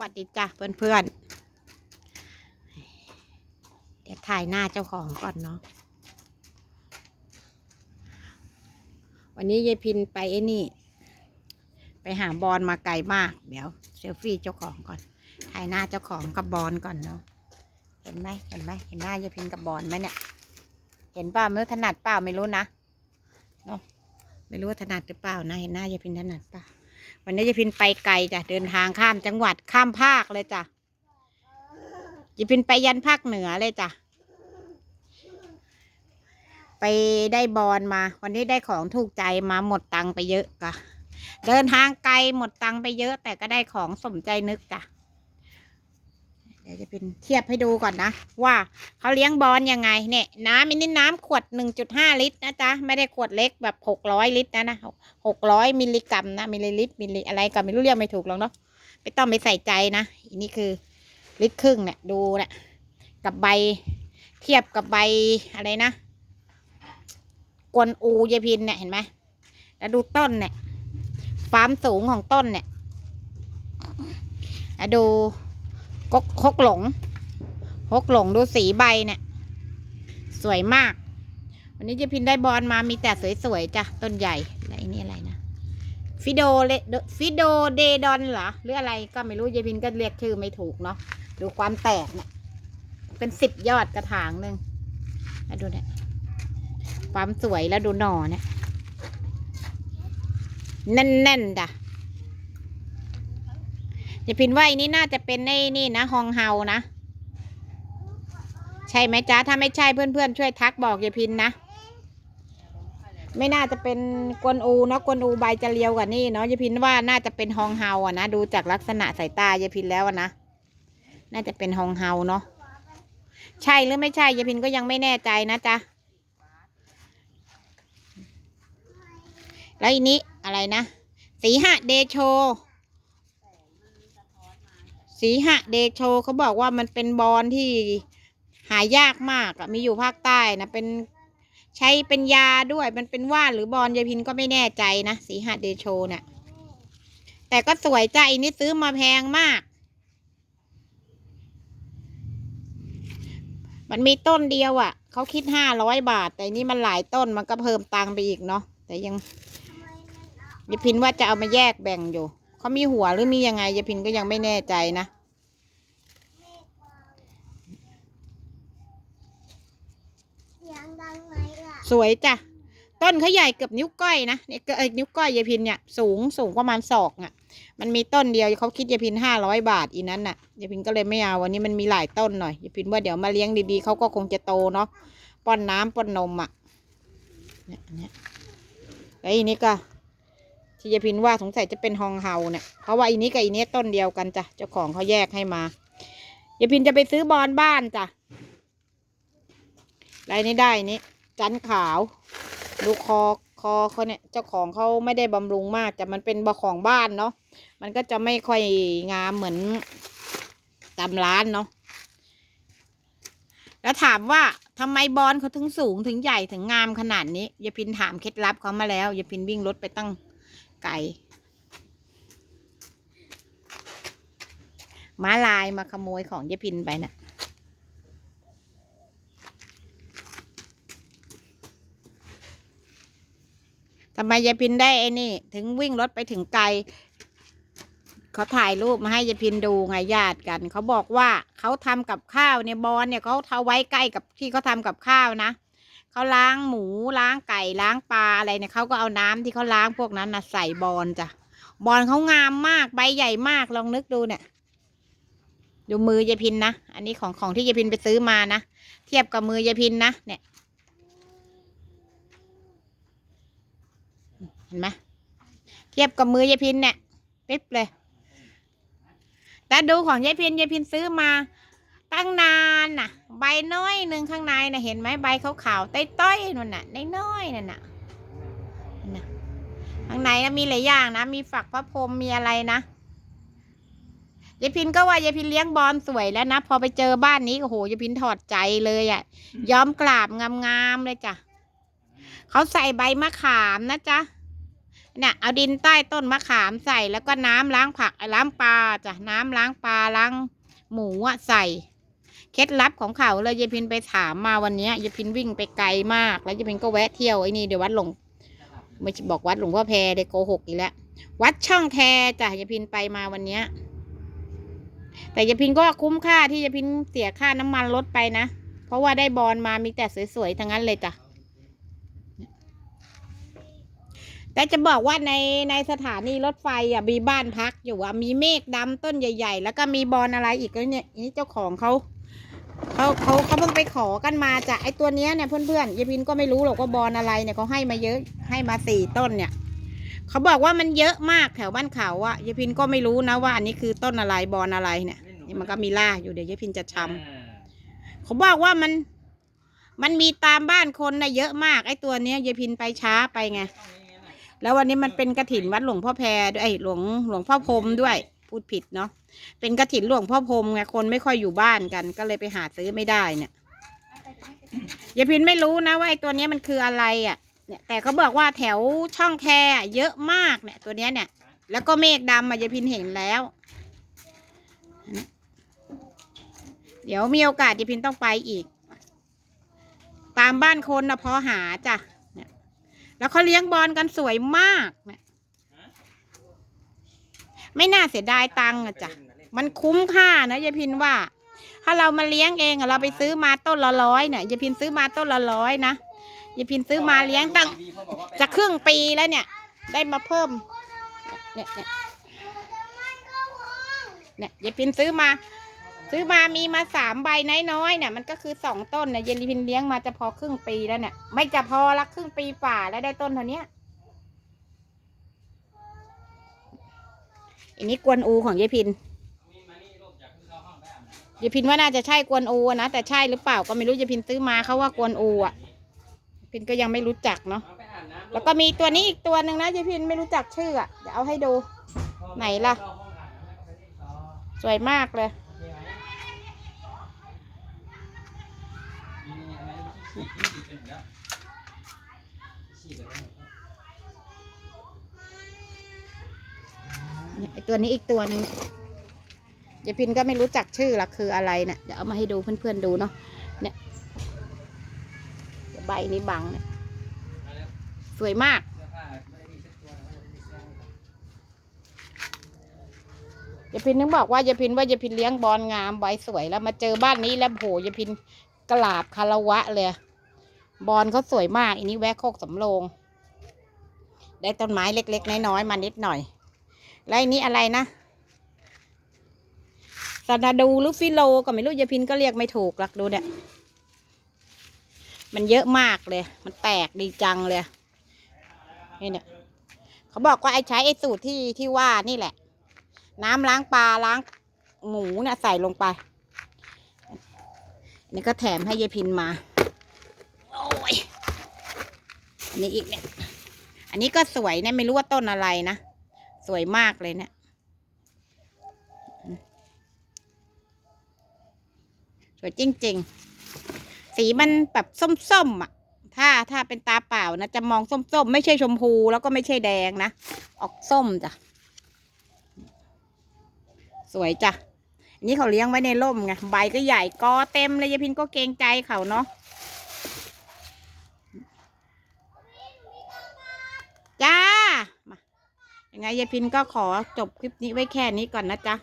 วัสดีจ้ะเพื่อนๆ เดี๋ยวถ่ายหน้าเจ้าของก่อนเนาะ วันนี้ยายพินไปไอ้นี่ ไปหาบอลมาไกลมาก เดี๋ยวเซลฟี่เจ้าของก่อน ถ่ายหน้าเจ้าของกับบอลก่อนเนาะ เห็นไหมเห็นไหมเห็นหน้ายายพินกับบอลไหมเนี่ย เห็นเปล่าไม่รู้ถนัดเปล่าไม่รู้นะเนาะ ไม่รู้ว่าถนัดหรือเปล่านะ เห็นหน้ายายพินถนัดเปล่า วันนี้จะพินไปไกลจ้ะเดินทางข้ามจังหวัดข้ามภาคเลยจ้ะจะพินไปยันภาคเหนือเลยจ้ะไปได้บอลมา วันนี้ได้ของถูกใจมาหมดตังไปเยอะกะเดินทางไกลหมดตังไปเยอะ แต่ก็ได้ของสมใจนึกจ้ะ เดี๋ยวจะเป็นเทียบให้ดูก่อนนะ ว่าเขาเลี้ยงบอลยังไงเนี่ยน้ำมินิน้ำขวดหนึ่งจุดห้าลิตรนะจ๊ะ ไม่ได้ขวดเล็กแบบหกร้อยลิตรนะนะหกร้อยมิลลิกรัมนะมิลลิลิตรมิลลิอะไรก็ไม่รู้เรียกไม่ถูกหรอกเนาะไม่ต้องไปใส่ใจนะอันนี้คือลิตรครึ่งเนี่ยดูเนี่ยกับใบเทียบกับใบอะไรนะกวนอูยายพินเนี่ยเห็นไหมแล้วดูต้นเนี่ยความสูงของต้นเนี่ยแล้วดู กกฮกหลงฮกหลงดูสีใบเนี่ย สวยมาก วันนี้จะพินได้บอลมามีแต่สวยๆจ้ะต้นใหญ่อะไรนี่อะไรนะฟิโดเลฟิโดเดดอนเหรอหรืออะไรก็ไม่รู้เจพินก็เรียกชื่อไม่ถูกเนาะดูความแตกเนี่ย เป็นสิบยอดกระถางหนึ่งแล้วดูเนี่ยความสวยแล้วดูหน่อเนี่ยแน่นๆจ้ะ เจพินว่าอันนี้น่าจะเป็นไอ้นี่นะฮองเฮานะ ใช่ไหมจ๊ะถ้าไม่ใช่เพื่อนๆช่วยทักบอกยายพินนะไม่น่าจะเป็นกวนอูเนาะกวนอูใบจะเรียวกว่านี่เนาะยายพินว่าน่าจะเป็นฮองเฮาอะนะดูจากลักษณะสายตายายพินแล้วนะน่าจะเป็นฮองเฮาเนาะใช่หรือไม่ใช่ยายพินก็ยังไม่แน่ใจนะจ๊ะแล้วอันนี้อะไรนะสีหะเดโช สีหะเดโชเขาบอกว่ามันเป็นบอลที่หายากมากอะมีอยู่ภาคใต้นะเป็นใช้เป็นยาด้วยมันเป็นว่านหรือบอลยายพินก็ไม่แน่ใจนะสีหาเดโชเนี่ยแต่ก็สวยใจนี่ซื้อมาแพงมาก มันมีต้นเดียวอะ่ะ เขาคิดห้าร้อยบาท แต่นี่มันหลายต้นมันก็เพิ่มตังค์ไปอีกเนาะแต่ยังยายพินว่าจะเอามาแยกแบ่งอยู่ เขามีหัวหรือมียังไงยายพินก็ยังไม่แน่ใจนะเสียงดังไหมล่ะสวยจ้ะ ต้นเขาใหญ่เกือบนิ้วก้อยนะเนี่ยเอ้ยนิ้วก้อยยายพินเนี่ยสูงสูงประมาณศอกอะ มันมีต้นเดียวเขาคิดยายพินห้าร้อยบาทอีนั้นน่ะยายพินก็เลยไม่เอาวันนี้มันมีหลายต้นหน่อยยายพินว่าเดี๋ยวมาเลี้ยงดีๆเขาก็คงจะโตเนาะป้อนน้ำป้อนนมอะเนี่ยอันเนี่ยแล้วอีนี้ก็ ที่ยายพินว่าสงสัยจะเป็นฮองเฮาเนี่ยเพราะว่าอีนี้กับอีนี้ต้นเดียวกันจ้ะเจ้าของเขาแยกให้มายายพินจะไปซื้อบอลบ้านจ้ะรายนี้ได้นี้จันขาวดูคอคอเขาเนี่ยเจ้าของเขาไม่ได้บำรุงมากแต่มันเป็นบะของบ้านเนาะมันก็จะไม่ค่อยงามเหมือนตามร้านเนาะแล้วถามว่าทำไมบอลเขาถึงสูงถึงใหญ่ถึงงามขนาดนี้ยายพินถามเคล็ดลับเขามาแล้วยายพินวิ่งรถไปตั้ง ไกลม้าลายมาขโมยของยายพินไปน่ะทำไมยายพินได้ไอ้นี่ ถึงวิ่งรถไปถึงไกลเขาถ่ายรูปมาให้ยายพินดูไงญาติกัน เขาบอกว่าเขาทำกับข้าวเนี่ยบอลเนี่ยเขาเทาไว้ใกล้กับที่เขาทำกับข้าวนะ เขาล้างหมูล้างไก่ล้างปลาอะไรเนี่ยเขาก็เอาน้ำที่เขาล้างพวกนั้นนะใส่บอลจ้ะบอลเขางามมากใบใหญ่มากลองนึกดูเนี่ย ดูมือยายพินนะอันนี้ของของที่ยายพินไปซื้อมานะเทียบกับมือยายพินนะเนี่ยเห็นไหมเทียบกับมือยายพินเนี่ยปิ๊บเลยแต่ดูของยายพินยายพินซื้อมา ตั้งนานน่ะ ใบน้อยหนึ่งข้างในน่ะเห็นไหมใบขาวๆต้อยๆนั่นน่ะน้อยๆนั่นน่ะนั่นน่ะข้างในนะมีหลายอย่างนะมีฝักพระพรหมมีอะไรนะยายพินก็ว่ายายพินเลี้ยงบอลสวยแล้วนะพอไปเจอบ้านนี้โอ้โหยายพินถอดใจเลยอะ่ะย้อมกราบงามๆเลยจ้ะเขาใส่ใบมะขามนะจ๊ะเนี่ยเอาดินใต้ต้นมะขามใส่แล้วก็น้ำล้างผักล้างปลาจ้ะน้ำล้างปลาล้างหมูอะใส่ เคล็ดลับของเขาเลยยายพินไปถามมาวันนี้ยยายพินวิ่งไปไกลมาก แล้วยายพินก็แวะเที่ยวไอ้นี่เดี๋ยววัดหลวงไม่บอกวัดหลวงพ่อแพรเดี๋ยวโกหกอีกแล้ววัดช่องแคจ้ะยายพินไปมาวันเนี้ยแต่ยายพินก็คุ้มค่าที่ยายพินเสียค่าน้ำมันรถไปนะ เพราะว่าได้บอลมามีแต่สวยๆทั้งนั้นเลยจ้ะแต่จะบอกว่าในในสถานีรถไฟอะมีบ้านพักอยู่อะมีเมฆดำต้นใหญ่ ๆ แล้วก็มีบอลอะไรอีกแล้วเนี่ยนี่เจ้าของเขา เขาเขาเขาเพิ่งไปขอกันมาจากไอ้ตัวเนี้ยเนี่ยเพื่อนๆยายพินก็ไม่รู้หรอกว่าบอลอะไรเนี่ยเขาให้มาเยอะให้มาสี่ต้นเนี่ยเขาบอกว่ามันเยอะมากแถวบ้านเขาอะยายพินก็ไม่รู้นะว่าอันนี้คือต้นอะไรบอลอะไรเนี่ยนี่มันก็มีล่าอยู่เดี๋ยวยายพินจะชำเขาบอกว่ามันมันมีตามบ้านคนนะเยอะมากไอ้ตัวเนี้ยยายพินไปช้าไปไงแล้ววันนี้มันเป็นกระถินวัดหลวงพ่อแพรด้วยไอหลวงหลวงพ่อพรมด้วย พูดผิดเนาะเป็นกระถินหลวงพ่อพรมไงคนไม่ค่อยอยู่บ้านกัน ก็เลยไปหาซื้อไม่ได้เนี่ยยายพินไม่รู้นะว่าไอ้ตัวนี้มันคืออะไรอะ เนี่ยแต่เขาบอกว่าแถวช่องแคเยอะมากเนี่ย ตัวเนี้ยเนี่ย แล้วก็เมฆดำอะยายพินเห็นแล้ว เดี๋ยวมีโอกาสยายพินต้องไปอีก ตามบ้านคนนะพอหาจ้ะเนี่ยแล้วเขาเลี้ยงบอลกันสวยมากเนี่ย ไม่น่าเสียดายตังค์อะจ้ะมันคุ้มค่านะยายพินว่า ถ้าเรามาเลี้ยงเองอะเราไปซื้อมาต้นละร้อยเนี่ยยายพินซื้อมาต้นละร้อยนะยายพินซื้อมาเลี้ยงตั้งจะครึ่งปีแล้วเนี่ย ได้มาเพิ่มเนี่ยเนี่ยเนี่ยยายพินซื้อมา ซื้อมามีมาสามใบน้อยๆเนี่ยมันก็คือสองต้นเนี่ยยายพินเลี้ยงมาจะพอครึ่งปีแล้วเนี่ยไม่จะพอละครึ่งปีฝ่าแล้วได้ต้นเท่าเนี้ อันนี้กวนอูของยายพินยายพินว่าน่าจะใช่กวนอูนะแต่ใช่หรือเปล่าก็ไม่รู้ยายพินซื้อมาเขาว่ากวนอูอะพินก็ยังไม่รู้จักเนาะแล้วก็มีตัวนี้อีกตัวหนึ่งนะยายพินไม่รู้จักชื่ออะเดี๋ยวเอาให้ดูไหนล่ะ สวยมากเลยเนี่ย ไอตัวนี้อีกตัวหนึ่งยายพินก็ไม่รู้จักชื่อละคืออะไรเนะี่ยเดี๋ยวเอามาให้ดูเพื่อนๆดูเนาะเนี่ยใบนี้บังเนี่ยสวยมาก ยายพินนึกบอกว่ายายพินว่ายายพินเลี้ยงบอลงามใบสวยแล้วมาเจอบ้านนี้แล้วโหยายพินกราบคารวะเลยบอลเขาสวยมากอันนี้แวะโคกสำโรงได้ต้นไม้เล็ก ๆ น้อยๆมานิดหน่อย แล้วนี้อะไรนะซาดาดูหรือฟิโลก็ไม่รู้ยายพินก็เรียกไม่ถูกหลักดูเนี่ย มันเยอะมากเลย มันแตกดีจังเลยนี่เนี่ยเขาบอกว่าไอ้ใช้ไอ้สูตรที่ที่ว่านี่แหละ น้ำล้างปลาล้างหมูเนี่ยใส่ลงไป นี่ก็แถมให้ยายพินมา โอ้ยอันนี้อีกเนี่ย อันนี้ก็สวยเนะไม่รู้ว่าต้นอะไรนะ วยมากเลยเนี่ยสวยจริง ๆ สีมันแบบส้มๆอะ ถ้าถ้าเป็นตาเปล่านะ จะมองส้มๆ ไม่ใช่ชมพูแล้วก็ไม่ใช่แดงนะ ออกส้มจ้ะ สวยจ้ะ อันนี้เขาเลี้ยงไว้ในร่มไง ใบก็ใหญ่กอเต็มเลยยายพินก็เกรงใจเขาเนาะ ยายพินก็ขอจบคลิปนี้ไว้แค่นี้ก่อนนะจ๊ะ